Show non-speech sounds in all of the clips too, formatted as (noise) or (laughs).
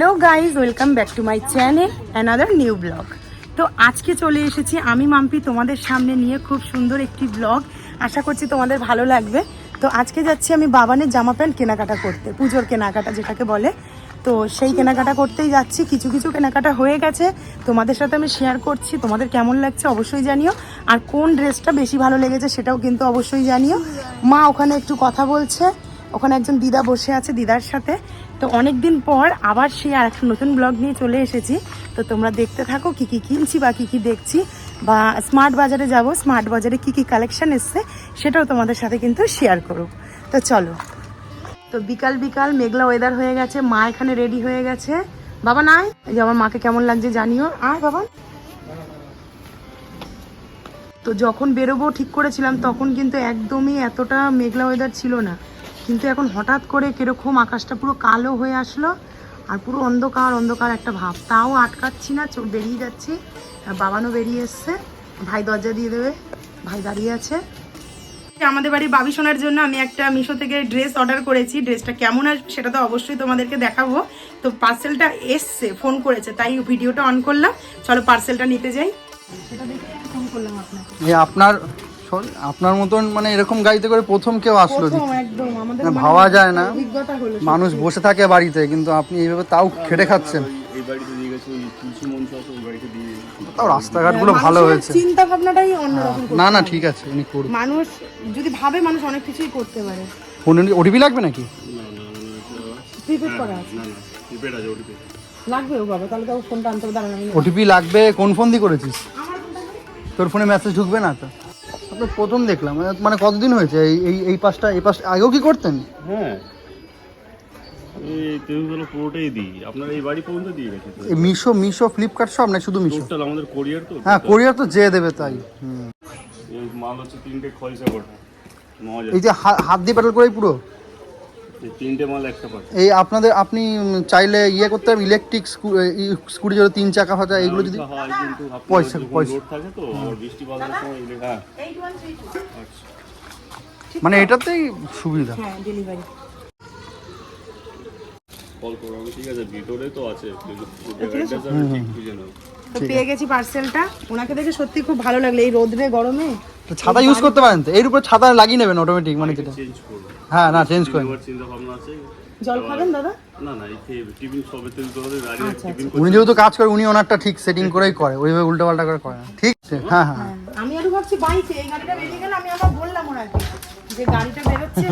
Hello guys welcome back to my channel another new blog তো আজকে চলে এসেছি আমি, মাম্পি, তোমাদের সামনে নিয়ে খুব সুন্দর একটি ব্লগ আশা করছি তোমাদের ভালো লাগবে। তো আজকে যাচ্ছি আমি বাবানের জামা প্যান্ট কেনাকাটা করতে, পুজোর কেনাকাটা যেটাকে বলে। তো সেই কেনাকাটা করতেই যাচ্ছি, কিছু কিছু কেনাকাটা হয়ে গেছে। তোমাদের সাথে আমি শেয়ার করছি, তোমাদের কেমন লাগছে অবশ্যই জানিও। আর কোন ড্রেসটা বেশি ভালো লেগেছে সেটাও কিন্তু অবশ্যই জানিও। মা ওখানে একটু কথা বলছে, ওখানে একজন দিদা বসে আছে দিদার সাথে। তো অনেক দিন পর আবার সেই আর একটা নতুন ব্লগ নিয়ে চলে এসেছি। তো তোমরা দেখতে থাকো কি কি কিনছি বা কি কি দেখছি। বা স্মার্ট বাজারে যাব স্মার্ট বাজারে কি কি কালেকশন এসছে সেটাও তোমাদের সাথে কিন্তু শেয়ার করো তো চলো। তো বিকাল বিকাল মেঘলা ওয়েদার হয়ে গেছে, মা এখানে রেডি হয়ে গেছে। বাবা নাই? যে আমার মাকে কেমন লাগছে জানিও। আয় বাবা। তো যখন বেরোবো ঠিক করেছিলাম, তখন কিন্তু একদমই এতটা মেঘলা ওয়েদার ছিল না। কিন্তু এখন হঠাৎ করে কীরকম আকাশটা পুরো কালো হয়ে আসলো আর পুরো অন্ধকার অন্ধকার একটা ভাব। তাও আটকাচ্ছি না বেরিয়ে যাচ্ছি। বাবানও বেরিয়ে এসছে। ভাই দরজা দিয়ে দেবে। ভাই দাঁড়িয়ে আছে। আমাদের বাড়ির বাবি সোনার জন্য আমি একটা মিশো থেকে ড্রেস অর্ডার করেছি। ড্রেসটা কেমন আসবে সেটা তো অবশ্যই তোমাদেরকে দেখাবো। তো পার্সেলটা এসছে, ফোন করেছে, তাই ভিডিওটা অন করলাম। চলো পার্সেলটা নিতে যাই। সেটা দেখে ফোন করলাম আপনাকে। আপনার sorry, আপনার মতন মানে এরকম গাড়িতে করে প্রথম কেউ আসলো একদম আমাদের না, মানে ভাবা যায় না। অভিজ্ঞতা হলো মানুষ বসে থাকে বাড়িতে কিন্তু আপনি এইভাবে তাও খেটে খাচ্ছেন। এই বাড়িতে দিয়ে গেছে ওই তুলসী মঞ্চ আছে ওই বাড়িতে দিয়ে তাও রাস্তাঘাটগুলো ভালো হয়েছে। চিন্তা ভাবনাটাই অন্যরকম না না ঠিক আছে উনি করুন মানুষ যদি ভাবে মানুষ অনেক কিছুই করতে পারে। ফোনে ওটিপি লাগবে নাকি? না না প্রিপেড করা আছে। না না প্রিপেড আছে ওটিতে লাগবে ও বাবা তাহলে তো ফোনটা আনতে হবে দাঁড়ান আমি ওটিপি লাগবে কোন ফোন দিয়ে করেছিস? তোর ফোনে মেসেজ ঢুকবে না তো? আপনার প্রথম দেখলাম। মানে কতদিন হয়েছে? এই এই এই পাশটা এই পাশটা আগেও কি করতেন? হ্যাঁ। এই তেজুতলা পুরোটাই দিই। আপনার এই বাড়ি পর্যন্ত দিয়ে গেছে মিশো মিশো ফ্লিপকার্ট সব না শুধু মিশো। টোটাল আমাদের কোরিয়ার তো হ্যাঁ কোরিয়ার তো যে দেবে তাই। হুম। এই মাল হচ্ছে তিনটে খয়সা কোটা এই যে হাত দিয়ে প্যাডেল করেই পুরো? তিনটে মাল একটা পাচ্ছে এই আপনাদের আপনি চাইলে ইয়ে করতে পারেন ইলেকট্রিক স্কুটি যেগুলো তিন চাকা ফাঁকা এগুলো যদি হয় কিন্তু পয়সা, পয়সা। থাকে তো বৃষ্টি বাদলের সময় হ্যাঁ। আচ্ছা। মানে এটাতেই সুবিধা। হ্যাঁ ডেলিভারি কল করো ঠিক আছে ভিতরে তো আছে। পেয়ে গেছি পার্সেলটা ওনাকে দেখে সত্যি খুব ভালো লাগল। এই রোদরে গরমে। তো ছাতা ইউজ করতে পারেন তো? এর উপর ছাতা লাগিয়ে নেবেন অটোমেটিক মানে যেটা। চেঞ্জ হ্যাঁ না চেঞ্জ করেন। চিন্তা ভাবনা আছে জল খাবেন দাদা? না না টিফিন সবে তেল তোমাদের উনি যেহেতু কাজ করে উনি ওনারটা ঠিক সেটিং করেই করে ওইভাবে উল্টো পাল্টা করে করে না। ঠিক আছে হ্যাঁ হ্যাঁ। হ্যাঁ, আমি আরও ভাবছি বাইকে এই গাড়িটা বেরিয়ে গেলে আমি আবার বললাম ওনাকে যে গাড়িটা বেরোচ্ছে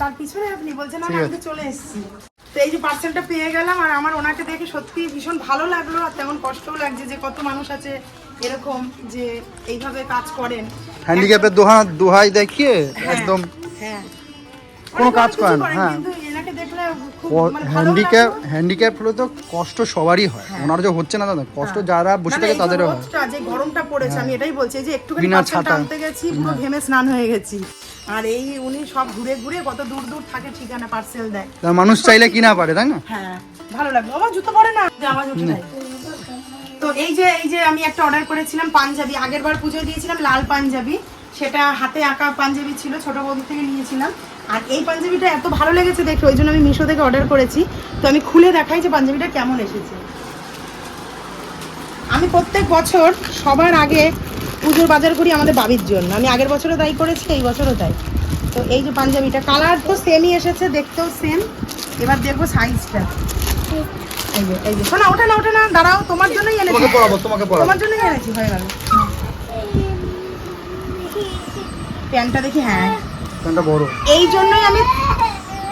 তার পিছনে আপনি বলছেন না না, আমি চলে এসেছি। তো এই যে পার্সেলটা পেয়ে গেলাম আর আমার ওনাকে দেখে সত্যি ভীষণ ভালো লাগল আর তেমন কষ্টও লাগছে যে কত মানুষ আছে এরকম যে এইভাবে কাজ করেন। হ্যান্ডিক্যাপের দোহা দোহাই দেখিয়ে একদম হ্যাঁ। কোনো কাজ করে করেন, হ্যাঁ। খুব মানে হ্যান্ডিক্যাপ হ্যান্ডিক্যাপ হলে তো কষ্ট সবারই হয়। ওনার যে হচ্ছে না দাদা কষ্ট যারা বসে থাকে তাদেরও হয়। যে গরমটা পড়েছে আমি এটাই বলছি যে একটুখানি ছাতা। আনতে গেছি পুরো ঘেমে স্নান হয়ে গেছি। আর এই উনি সব ঘুরে ঘুরে কত দূর দূর থাকে ঠিকানা পার্সেল দেয়। মানুষ চাইলে কি না পারে তাই না? হ্যাঁ ভালো লাগল আমার জুতো পরে না? আওয়াজ উঠে তো এই যে এই যে আমি একটা অর্ডার করেছিলাম পাঞ্জাবি। আগের বার পুজোয় দিয়েছিলাম লাল পাঞ্জাবি। সেটা হাতে আঁকা পাঞ্জাবি ছিল ছোট বৌদি থেকে নিয়েছিলাম। আর এই পাঞ্জাবিটা এত ভালো লেগেছে দেখে ওই জন্য আমি মিশো থেকে অর্ডার করেছি। তো আমি খুলে দেখাই যে পাঞ্জাবিটা কেমন এসেছে। আমি প্রত্যেক বছর সবার আগে পুজোর বাজার করি আমাদের বাবির জন্য। আমি আগের বছরও তাই করেছি এই বছরও তাই। তো এই যে পাঞ্জাবিটা কালার তো সেমই এসেছে দেখতেও সেম এবার দেখব সাইজটা এই যে এই যে শোনা ওঠে না ওঠে না দাঁড়াও তোমার জন্যই এনেছি। তোমার জন্যই এনেছি হয়ে গেল। প্যান্টটা দেখি হ্যাঁ। প্যান্টটা বড়। এই জন্যই আমি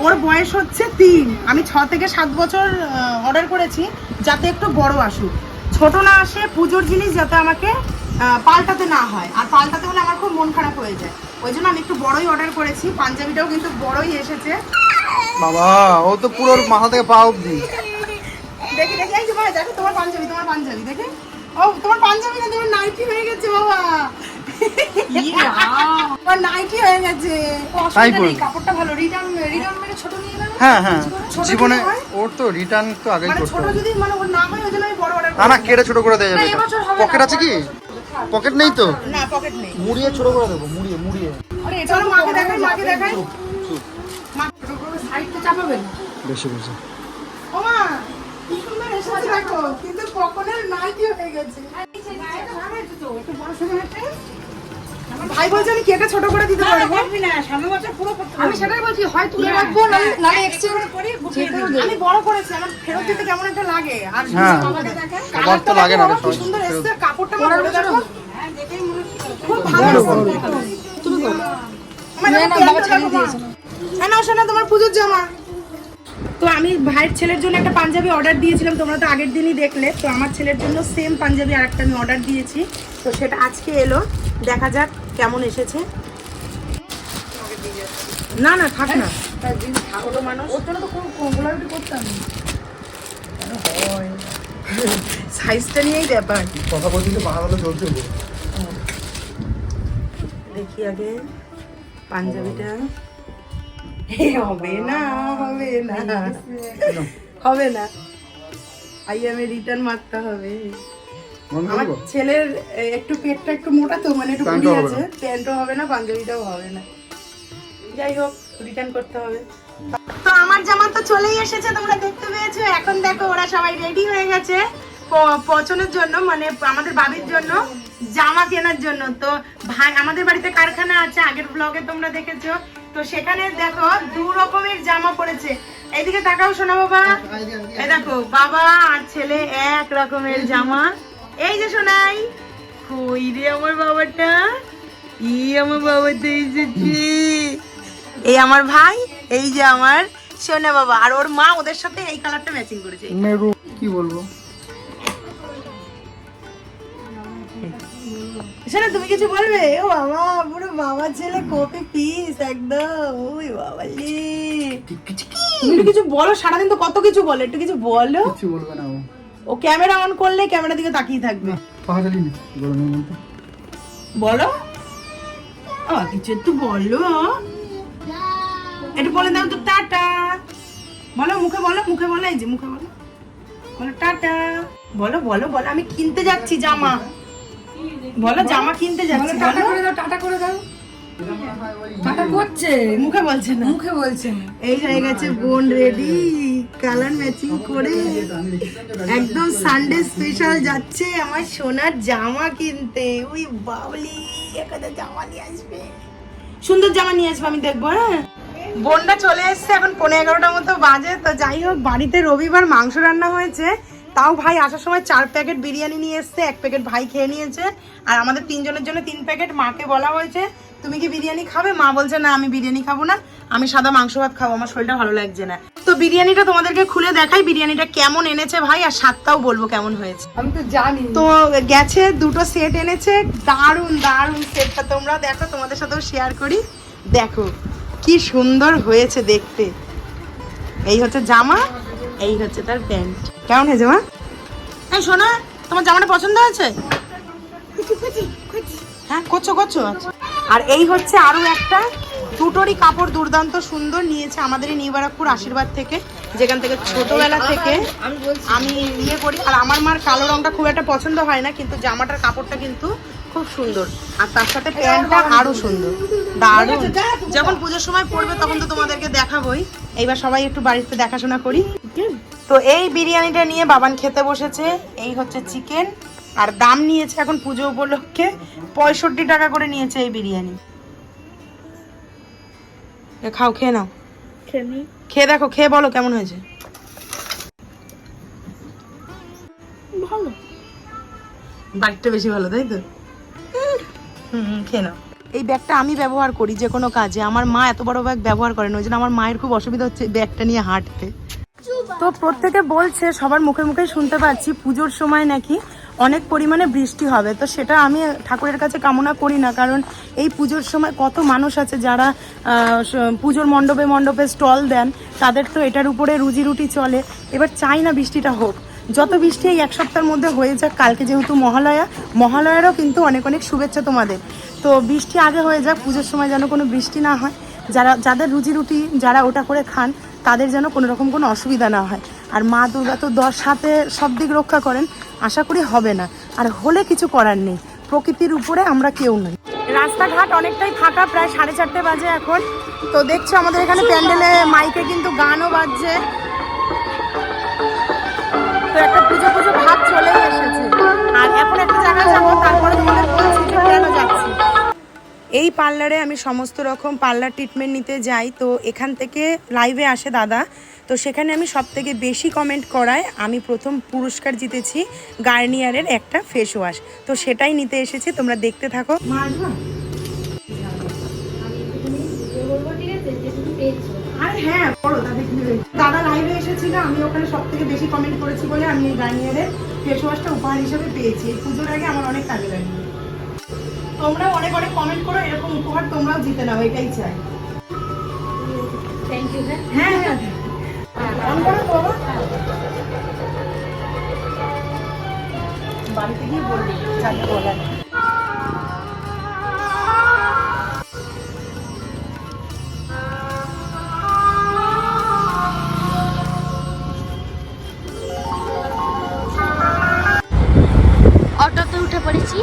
ওর বয়স হচ্ছে তিন। আমি ছ থেকে সাত বছর অর্ডার করেছি যাতে একটু বড় আসুক। ছোট না আসে পুজোর জিনিস যাতে আমাকে পাল্টাতে না হয়। আর পাল্টাতে হলে আমার খুব মন খারাপ হয়ে যায়। ওই জন্য আমি একটু বড়ই অর্ডার করেছি। পাঞ্জাবিটাও কিন্তু বড়ই এসেছে। বাবা ও তো পুরো মাথা থেকে পা অব্দি দেখি দেখি এই যে ভাই দেখো তোমার পাঞ্জাবি তোমার পাঞ্জাবি দেখে। ও তোমার পাঞ্জাবি না তোমার নাইটি হয়ে গেছে বাবা। নাইটি হয়ে গেছে তাই নেই, কাপড়টা ভালো রিটার্ন রিটার্ন মেরে ছোট নিয়ে নেবে হ্যাঁ হ্যাঁ জীবনে ওর তো রিটার্ন তো আগেই মানে করতে ছোট যদি মানে ওর না হয় ওই আমি বড় অর্ডার না না কেটে ছোট করে দেওয়া যাবে পকেট আছে কি পকেট নেই তো না পকেট নেই মুড়িয়ে ছোট করে দেবো মুড়িয়ে মুড়িয়ে আরে চলো মাকে দেখাই মাকে দেখাই মা সাইডটা চাপাবে বেশি বেশি ও মা কি সুন্দর দেখো কিন্তু কখনের নাইটি হয়ে গেছে ভাই বলছে আমি কেটে ছোট করে দিতে পারব? আমি সেটাই বলছি হয় তুলে রাখব নাহলে নাহলে এক্সচেঞ্জ করে আমি বড় করেছি আমার ফেরত দিতে কেমন একটা লাগে। আর হ্যাঁ। কালারটা তো লাগে না সুন্দর এসছে কাপড়টা আমার দেখো। খুব ভালো তুমি করো। আমার না, না, বাবা ছেড়ে দিয়েছে। হ্যাঁ শোনা তোমার পুজোর জামা। তো আমি ভাইয়ের ছেলের জন্য একটা পাঞ্জাবি অর্ডার দিয়েছিলাম তোমরা তো আগের দিনই দেখলে। তো আমার ছেলের জন্য সেম পাঞ্জাবি আর একটা আমি অর্ডার দিয়েছি। তো সেটা আজকে এলো দেখা যাক কেমন এসেছে। না না থাক না। সাইজটা নিয়েই ব্যাপার। কথা বলছি তো বাংলা চলছে। দেখি আগে পাঞ্জাবিটা। (laughs) হবে না হবে না। (laughs) হবে না। আই আমি রিটার্ন মারতে হবে। আমার ছেলের একটু পেটটা একটু মোটা তো মানে একটু কুড়ি আছে। প্যান্টও হবে না পাঞ্জাবিটাও হবে না। যাই হোক রিটার্ন করতে হবে। তো আমার জামা তো চলেই এসেছে তোমরা দেখতে পেয়েছ। এখন দেখো ওরা সবাই রেডি হয়ে গেছে পচনের জন্য মানে আমাদের বাবির জন্য জামা কেনার জন্য। তো ভাই আমাদের বাড়িতে কারখানা আছে আগের ব্লগে তোমরা দেখেছ। তো সেখানে দেখো দু রকমের জামা পড়েছে। এইদিকে তাকাও শোনা বাবা। এই দেখো বাবা আর ছেলে এক রকমের জামা। এই যে শোনাই কই রে আমার বাবাটা? ই আমার বাবাটা এসেছে। এই আমার ভাই এই যে আমার সোনা বাবা। আর ওর মা ওদের সাথে এই কালারটা ম্যাচিং করেছে। মেরু কি বলব? শোনা তুমি কিছু বলবে? ও বাবা। বাবা ছেলে কপি পিস একদম। ওই বাবা তুমি একটু কিছু বলো সারাদিন তো কত কিছু বলে একটু কিছু বলো। কিছু বলবে না ও। ক্যামেরা অন করলে ক্যামেরা দিকে তাকিয়ে থাকবে। বলো। ও কিছু একটু বলো। একটু বলে দাও তো টাটা। বলো মুখে বলো মুখে বলো এই যে মুখে বলো। বলো টাটা। বলো বলো বলো আমি কিনতে যাচ্ছি জামা। বলো জামা কিনতে যাচ্ছি টাটা করে দাও টাটা করে দাও। টাটা করছে? মুখে বলছে না। মুখে বলছেন এই হয়ে গেছে বোন রেডি কালার ম্যাচিং করে। একদম সানডে স্পেশাল যাচ্ছে আমার সোনার জামা কিনতে। ওই বাবলি একটা জামা নিয়ে আসবে। সুন্দর জামা নিয়ে আসবে আমি দেখব হ্যাঁ? বোনটা চলে এসছে এখন পনেরো এগারোটার মতো বাজে। তো যাই হোক বাড়িতে রবিবার মাংস রান্না হয়েছে। তাও ভাই আসার সময় চার প্যাকেট বিরিয়ানি নিয়ে এসছে এক প্যাকেট ভাই খেয়ে নিয়েছে। আর আমাদের তিনজনের জন্য তিন প্যাকেট মাকে বলা হয়েছে তুমি কি বিরিয়ানি খাবে? মা বলছে না আমি বিরিয়ানি খাব না আমি সাদা মাংস ভাত খাব আমার শরীরটা ভালো লাগছে না। তো বিরিয়ানিটা তোমাদেরকে খুলে দেখাই বিরিয়ানিটা কেমন এনেছে ভাই আর স্বাদটাও বলব কেমন হয়েছে। আমি তো জানি তো গেছে দুটো সেট এনেছে দারুণ দারুণ সেটটা তোমরা দেখো তোমাদের সাথেও শেয়ার করি। দেখো কি সুন্দর হয়েছে দেখতে। এই হচ্ছে জামা এই হচ্ছে তার প্যান্ট। কেমন হয়েছে মা? এই শোনা তোমার জামাটা পছন্দ হয়েছে? হ্যাঁ করছ করছ? আচ্ছা। আর এই হচ্ছে আরও একটা দুটোরই কাপড় দুর্দান্ত সুন্দর নিয়েছে আমাদের এই নিউ বারাকপুর আশীর্বাদ থেকে যেখান থেকে ছোটবেলা থেকে আমি আমি ইয়ে করি। আর আমার মার কালো রংটা খুব একটা পছন্দ হয় না কিন্তু জামাটার কাপড়টা কিন্তু খুব সুন্দর। আর তার সাথে প্যান্টটা আরও সুন্দর। দারুণ। যখন পুজোর সময় পড়বে তখন তো তোমাদেরকে দেখাবোই। এইবার সবাই একটু বাড়িতে দেখাশোনা করি। তো এই বিরিয়ানিটা নিয়ে বাবান খেতে বসেছে। এই হচ্ছে চিকেন আর দাম নিয়েছে এখন পুজো উপলক্ষে পঁয়ষট্টি টাকা করে নিয়েছে এই বিরিয়ানি। খাও খেয়ে নাও। খেয়ে দেখো খেয়ে বলো কেমন হয়েছে। ভালো। ব্যাগটা বেশি ভালো তাই তো? হুম হুম, খেয়ে নাও। এই ব্যাগটা আমি ব্যবহার করি যে কোনো কাজে। আমার মা এত বড় ব্যাগ ব্যবহার করেন ওই জন্য আমার মায়ের খুব অসুবিধা হচ্ছে ব্যাগটা নিয়ে হাঁটতে। তো প্রত্যেকে বলছে, সবার মুখে মুখে শুনতে পাচ্ছি, পুজোর সময় নাকি অনেক পরিমাণে বৃষ্টি হবে। তো সেটা আমি ঠাকুরের কাছে কামনা করি না, কারণ এই পুজোর সময় কত মানুষ আছে যারা পুজোর মণ্ডপে মণ্ডপে স্টল দেন, তাদের তো এটার উপরে রুজি রুটি চলে। এবার চাই না বৃষ্টিটা হোক। যত বৃষ্টি এই এক সপ্তাহের মধ্যে হয়ে যাক, কালকে যেহেতু মহালয়া, মহালয়ারও কিন্তু অনেক অনেক শুভেচ্ছা তোমাদের। তো বৃষ্টি আগে হয়ে যাক, পুজোর সময় যেন কোনো বৃষ্টি না হয়। যারা, যাদের রুজি রুটি, যারা ওটা করে খান তাদের যেন কোনো রকম কোনো অসুবিধা না হয়। আর মা দুর্গা তো দশ হাতে সব দিক রক্ষা করেন, আশা করি হবে না। আর হলে কিছু করার নেই, প্রকৃতির উপরে আমরা কেউ নই। রাস্তাঘাট অনেকটাই ফাঁকা, প্রায় সাড়ে চারটে বাজে এখন। তো দেখছ আমাদের এখানে প্যান্ডেলে মাইকে কিন্তু গানও বাজছে। পার্লারে আমি সমস্ত রকম পার্লার ট্রিটমেন্ট নিতে যাই। তো এখান থেকে লাইভে আসে দাদা। তো সেখানে আমি সব থেকে বেশি কমেন্ট করায়, আমি প্রথম পুরস্কার জিতেছি গার্নিয়ারের একটা ফেস ওয়াশ তো সেটাই নিতে এসেছি, তোমরা দেখতে থাকো। আরে হ্যাঁ বড় দাদা লাইভে এসেছিল, আমি ওখানে সব থেকে বেশি কমেন্ট করেছি বলে আমি এই গার্নিয়ারের ফেস ওয়াশটা উপহার হিসেবে পেয়েছি। এই পুজোর আগে আমার অনেক কাজে লাগে তোমরা অনেক অনেক কমেন্ট করো এরকম উপহার তোমরাও জিতে নাও এটাই চাই। থ্যাংক ইউ হ্যাঁ হ্যাঁ। অন করো তো বাবা বাড়িতে গিয়ে বলবি যাকে বলার অটোতে উঠে পড়েছি।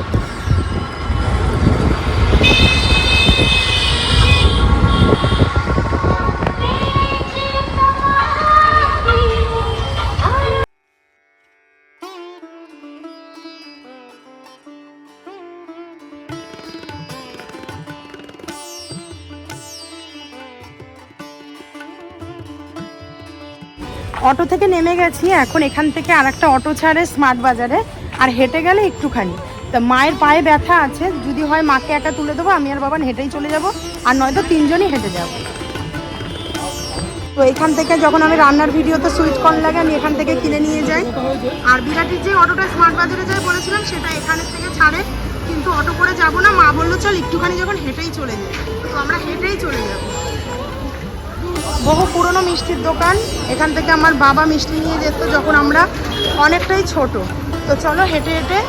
অটো থেকে নেমে গেছি, এখন এখান থেকে আর একটা অটো ছাড়ে স্মার্ট বাজারে, আর হেঁটে গেলে একটুখানি। তা মায়ের পায়ে ব্যথা আছে, যদি হয় মাকে একা তুলে দেবো, আমি আর বাবা হেঁটেই চলে যাব, আর নয়তো তিনজনই হেঁটে যাব। তো এখান থেকে যখন আমি রান্নার ভিডিওতে সুইট কর্ন লাগে, আমি এখান থেকে কিনে নিয়ে যাই। আর বিরাটির যে অটোটা স্মার্ট বাজারে যাই বলেছিলাম, সেটা এখান থেকে ছাড়ে, কিন্তু অটো করে যাব না। মা বলল, চল একটুখানি যখন হেঁটেই চলে যাই। তো আমরা হেঁটেই চলে যাব। বহু পুরনো মিষ্টির দোকান। এখান থেকে আমার বাবা মিষ্টি নিয়ে যেত যখন আমরা অনেকটাই ছোট। তো চলো হেঁটে হেঁটে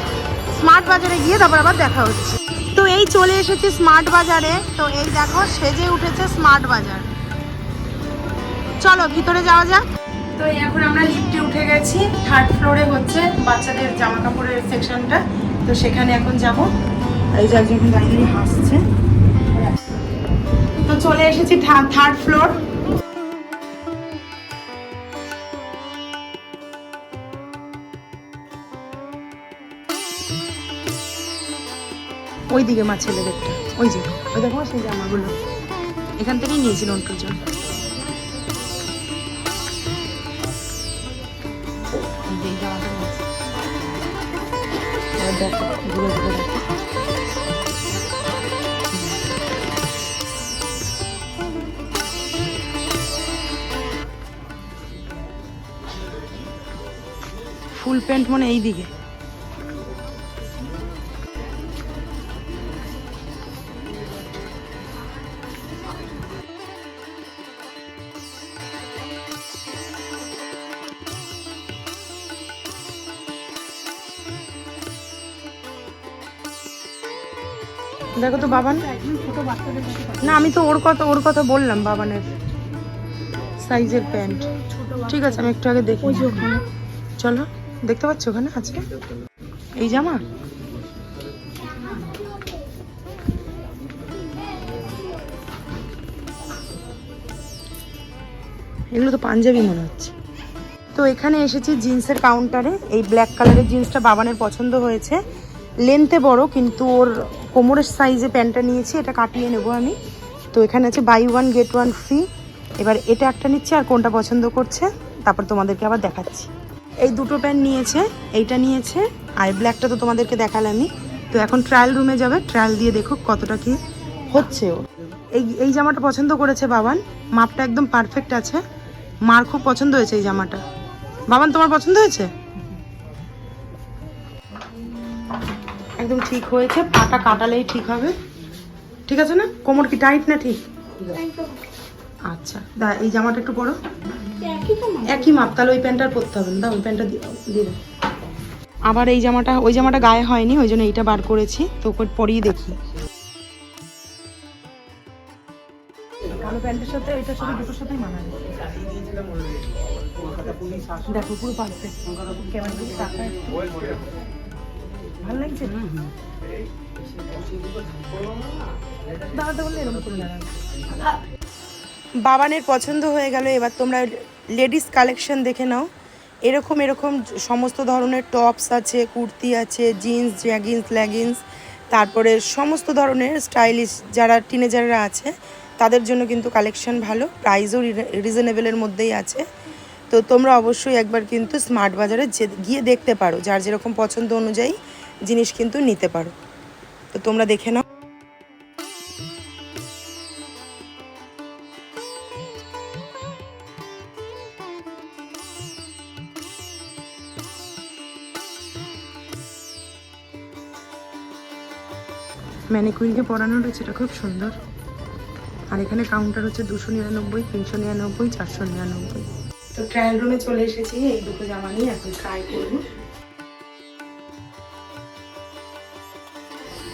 স্মার্ট বাজারে গিয়ে তারপর আবার দেখা হচ্ছে। তো এই চলে এসেছি স্মার্ট বাজারে। তো এই দেখো, সেজে উঠেছে স্মার্ট বাজার। চলো ভিতরে যাওয়া যাক। তো এখন আমরা লিফটে উঠে গেছি। থার্ড ফ্লোরে হচ্ছে বাচ্চাদের জামা কাপড়ের সেকশনটা তো সেখানে এখন যাব। এই যে হাসছে। তো চলে এসেছি থার্ড ফ্লোর ওই দিকে মা ছেলেদেরটা ওই যে, ওই দেখো, সেই জামাগুলো এখান থেকেই নিয়েছিল অল্প জন এই জামাটা নিয়েছি। এবার দেখো ঘুরে ঘুরে দেখো ফুল প্যান্ট মানে এই দিকে দেখো তো বাবান। না আমি তো ওর কথা ওর কথা বললাম বাবানের সাইজের প্যান্ট ঠিক আছে আমি একটু আগে দেখি। চলো দেখতে পাচ্ছ ওখানে আছে এই জামা? এগুলো তো পাঞ্জাবি মনে হচ্ছে। তো এখানে এসেছি জিন্সের কাউন্টারে এই ব্ল্যাক কালারের জিন্সটা বাবানের পছন্দ হয়েছে। লেন্থে বড়, কিন্তু ওর কোমরের সাইজে প্যান্টটা নিয়েছি, এটা কাটিয়ে নেব আমি। তো এখানে আছে buy one get one free এবার এটা একটা নিচ্ছে আর কোনটা পছন্দ করছে, তারপর তোমাদেরকে আবার দেখাচ্ছি। এই দুটো প্যান্ট নিয়েছে, এইটা নিয়েছে, আর ব্ল্যাকটা তো তোমাদেরকে দেখালামই। তো এখন ট্রায়াল রুমে যাবে ট্রায়াল দিয়ে দেখুক কতটা কি হচ্ছে ও এই এই জামাটা পছন্দ করেছে বাবান, মাপটা একদম পারফেক্ট আছে। মার খুব পছন্দ হয়েছে এই জামাটা। বাবান, তোমার পছন্দ হয়েছে? একদম ঠিক হয়েছে, পাটা কাটালেই ঠিক হবে। ঠিক আছে না? কোমর কি টাইট না ঠিক? আচ্ছা দা, এই জামাটা একটু পরো। একই মাপ, তাহলে ওই প্যান্টটা পরতে হবে না। দাও ওই প্যান্টটা দিয়ে আবার এই জামাটা, ওই জামাটা গায়ে হয়নি, ওই জন্য এইটা বার করেছি, তো পরিয়ে দেখি। দেখো, পুরো ভালো লাগছে? দাঁড়াতে বললে এরকম করে বাবানের পছন্দ হয়ে গেল এবার তোমরা লেডিস কালেকশন দেখে নাও। এরকম এরকম সমস্ত ধরনের টপস আছে কুর্তি আছে জিন্স জ্যাগিন্স লেগিংস তারপরে সমস্ত ধরনের স্টাইলিশ যারা টিনেজাররা আছে তাদের জন্য কিন্তু কালেকশন ভালো প্রাইসও রিজনেবলের মধ্যেই আছে। তো তোমরা অবশ্যই একবার কিন্তু স্মার্ট বাজারে যে- গিয়ে দেখতে পারো যার যেরকম পছন্দ অনুযায়ী। জিনিস কিন্তু নিতে পারো। তো তোমরা দেখে নাও। ম্যানিকুইনকে পরানো রয়েছে এটা খুব সুন্দর। আর এখানে কাউন্টার হচ্ছে দুশো নিরানব্বই তিনশো নিরানব্বই চারশো নিরানব্বই। তো ট্রায়াল রুমে চলে এসেছি এই দুটো জামা নিয়ে এখন ট্রাই করব।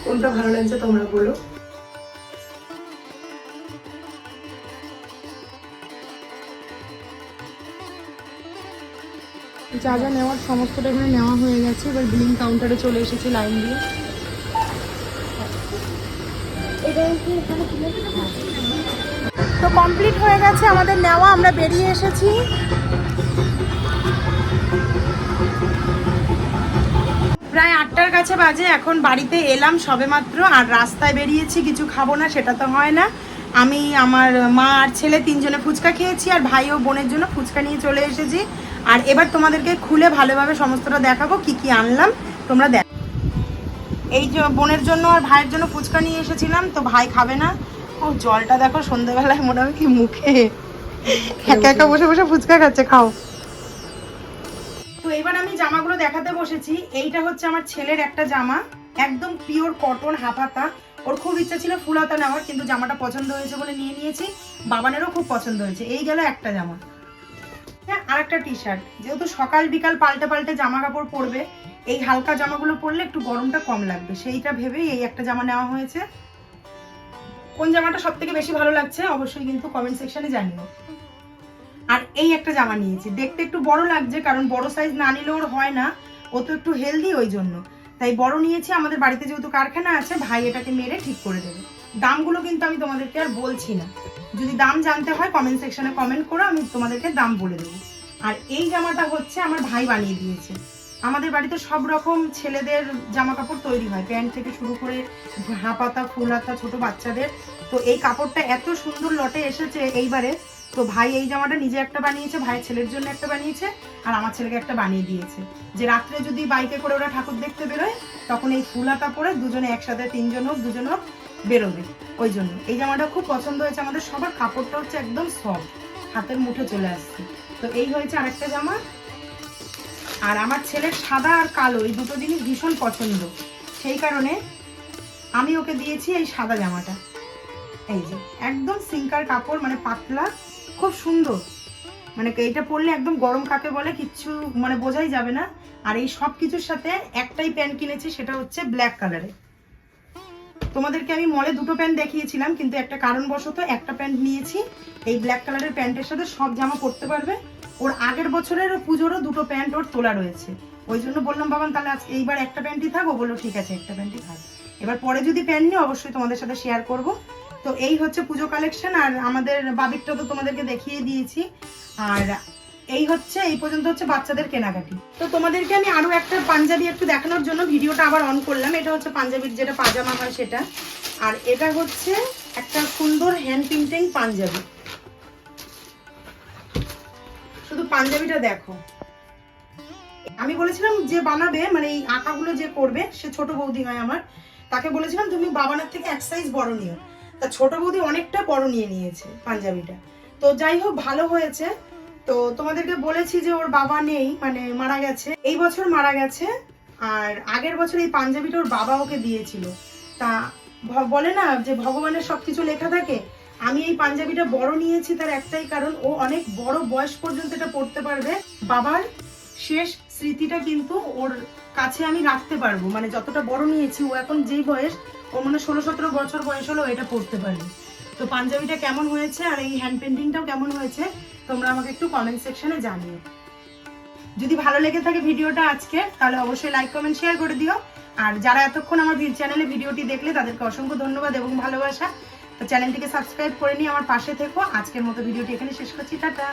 কোনটা ভালো লাগছে তোমরা বলো। যা যা নেওয়ার সমস্তটা এখানে নেওয়া হয়ে গেছে এবার বিলিং কাউন্টারে চলে এসেছি লাইন দিয়ে। তো কমপ্লিট হয়ে গেছে আমাদের নেওয়া আমরা বেরিয়ে এসেছি। প্রায় আটটার কাছে বাজে, এখন বাড়িতে এলাম সবেমাত্র, আর রাস্তায় বেরিয়েছি, কিছু খাব না, সেটা তো হয় না। আমি, আমার মা আর ছেলে তিনজনে ফুচকা খেয়েছি, আর ভাই ও বোনের জন্য ফুচকা নিয়ে চলে এসেছি। আর এবার তোমাদেরকে খুলে ভালোভাবে সমস্তটা দেখাবো, কি কি আনলাম, তোমরা দেখ এই বোনের জন্য আর ভাইয়ের জন্য ফুচকা নিয়ে এসেছিলাম, তো ভাই খাবে না। ও, জলটা দেখো সন্ধ্যেবেলায় কি মুখে। একা একা বসে বসে ফুচকা খাচ্ছে, খাও। তো এবার আমি জামাগুলো দেখাতে বসেছি। এইটা হচ্ছে আমার ছেলের একটা জামা, একদম পিওর কটন হাফাতা ওর খুব ইচ্ছা ছিল ফুল হাতা নেওয়ার, কিন্তু জামাটা পছন্দ হয়েছে বলে নিয়ে নিয়েছি। বাবানেরও খুব পছন্দ হয়েছে। এই গেল একটা জামা। হ্যাঁ আর একটা টি শার্ট যেহেতু সকাল বিকাল পাল্টে পাল্টে জামা কাপড় পরবে, এই হালকা জামাগুলো পরলে একটু গরমটা কম লাগবে। সেইটা ভেবেই এই একটা জামা নেওয়া হয়েছে। কোন জামাটা সব থেকে বেশি ভালো লাগছে অবশ্যই কিন্তু কমেন্ট সেকশনে জানিও। আর এই একটা জামা নিয়েছি। দেখতে একটু বড় লাগছে, কারণ বড় সাইজ না নিলে ওর হয় না। ও তো একটু হেলদি ওই জন্য। তাই বড় নিয়েছি, আমাদের বাড়িতে যেহেতু কারখানা আছে, ভাই এটাকে মেরে ঠিক করে দেবে। দামগুলো কিন্তু আমি তোমাদেরকে আর বলছি না। যদি দাম জানতে হয় কমেন্ট সেকশনে কমেন্ট করো, আমি তোমাদেরকে দাম বলে দেবো। আর এই জামাটা হচ্ছে আমার ভাই বানিয়ে দিয়েছে। আমাদের বাড়িতে সব রকম ছেলেদের জামা কাপড় তৈরি হয়। প্যান্ট থেকে শুরু করে হাঁপাতা ফুল হাতা, ছোটো বাচ্চাদের। তো এই কাপড়টা এত সুন্দর লটে এসেছে এইবারে। তো ভাই এই জামাটা নিজে একটা বানিয়েছে, ভাইয়ের ছেলের জন্য একটা বানিয়েছে, আর আমার ছেলেকে একটা বানিয়ে দিয়েছে। যে রাত্রে যদি বাইকে করে ওরা ঠাকুর দেখতে বেরোয়, তখন এই ফুল হাতা পরে দুজনে একসাথে, তিনজন হোক, দুজন হোক, বেরোবে। ওই জন্য। এই জামাটা খুব পছন্দ হয়েছে আমাদের সবার, কাপড়টা হচ্ছে একদম সফট হাতের মুঠে চলে আসছে। তো এই হয়েছে আরেকটা জামা। আর আমার ছেলের সাদা আর কালো, এই দুটো জিনিস ভীষণ পছন্দ। সেই কারণে আমি ওকে দিয়েছি এই সাদা জামাটা। এই যে, একদম সিঙ্কার কাপড় মানে পাতলা খুব সুন্দর। মানে এইটা পরলে একদম গরম কাকে বলে কিচ্ছু মানে বোঝাই যাবে না। আর এই সব কিছুর সাথে একটাই প্যান্ট কিনেছি, সেটা হচ্ছে ব্ল্যাক কালারে তোমাদেরকে আমি মলে দুটো প্যান্ট দেখিয়েছিলাম, কিন্তু একটা কারণবশত একটা প্যান্ট নিয়েছি। এই ব্ল্যাক কালারের প্যান্টের সাথে সব জামা পরতে পারবে। ওর আগের বছরের পুজোরও দুটো প্যান্ট ওর তোলা রয়েছে। ওই জন্য বললাম, বাবান, তাহলে আজকে এইবার একটা প্যান্টই থাকো। বলল, ঠিক আছে, একটা প্যান্টই থাক। এবার পরে যদি প্যান্ট নিই অবশ্যই তোমাদের সাথে শেয়ার করব। তো এই হচ্ছে পুজো কালেকশন আর আমাদের বাবিকটা তো তোমাদেরকে দেখিয়ে দিয়েছি। আর এই হচ্ছে, এই পর্যন্ত হচ্ছে বাচ্চাদের কেনাকাটি। তো তোমাদেরকে আমি আরও একটা পাঞ্জাবি একটু দেখানোর জন্য ভিডিওটা আবার অন করলাম। এটা হচ্ছে পাঞ্জাবির যেটা পাজামা হয় সেটা। আর এটা হচ্ছে একটা সুন্দর হ্যান্ড প্রিন্টিং পাঞ্জাবি। শুধু পাঞ্জাবিটা দেখো। আমি বলেছিলাম যে বানাবে মানে এই আঁকাগুলো যে করবে, সে ছোট বৌদি হয় আমার, তাকে বলেছিলাম, তুমি বাবানের থেকে এক সাইজ বড় নিও। তা ছোট বৌদি অনেকটা বড় নিয়ে নিয়েছে পাঞ্জাবিটা। তো যাই হোক, ভালো হয়েছে। তো তোমাদেরকে বলেছি যে ওর বাবা নেই মানে মারা গেছে। এই বছর মারা গেছে, আর আগের বছর এই পাঞ্জাবিটা ওর বাবা ওকে দিয়েছিল। তা বলে না যে ভগবানের সবকিছু লেখা থাকে, আমি এই পাঞ্জাবিটা বড় নিয়েছি তার একটাই কারণ, ও অনেক বড় বয়স পর্যন্ত এটা পড়তে পারবে। বাবার শেষ স্মৃতিটা কিন্তু ওর কাছে আমি রাখতে পারব মানে যতটা বড় নিয়েছি, ও এখন যেই বয়স ও মানে ষোলো সতেরো বছর বয়স হলো এটা পড়তে পারবে তো পাঞ্জাবিটা কেমন হয়েছে আর এই হ্যান্ড পেন্টিংটাও কেমন হয়েছে, তোমরা আমাকে একটু কমেন্ট সেকশনে জানিও। যদি ভালো লেগে থাকে ভিডিওটা আজকে, তাহলে অবশ্যই লাইক কমেন্ট শেয়ার করে দিও। আর যারা এতক্ষণ আমার চ্যানেলে ভিডিওটি দেখলে, তাদেরকে অসংখ্য ধন্যবাদ এবং ভালোবাসা। তো চ্যানেলটিকে সাবস্ক্রাইব করে নিয়ে আমার পাশে থেকো। আজকের মতো ভিডিওটি এখানে শেষ করছি, টাটা।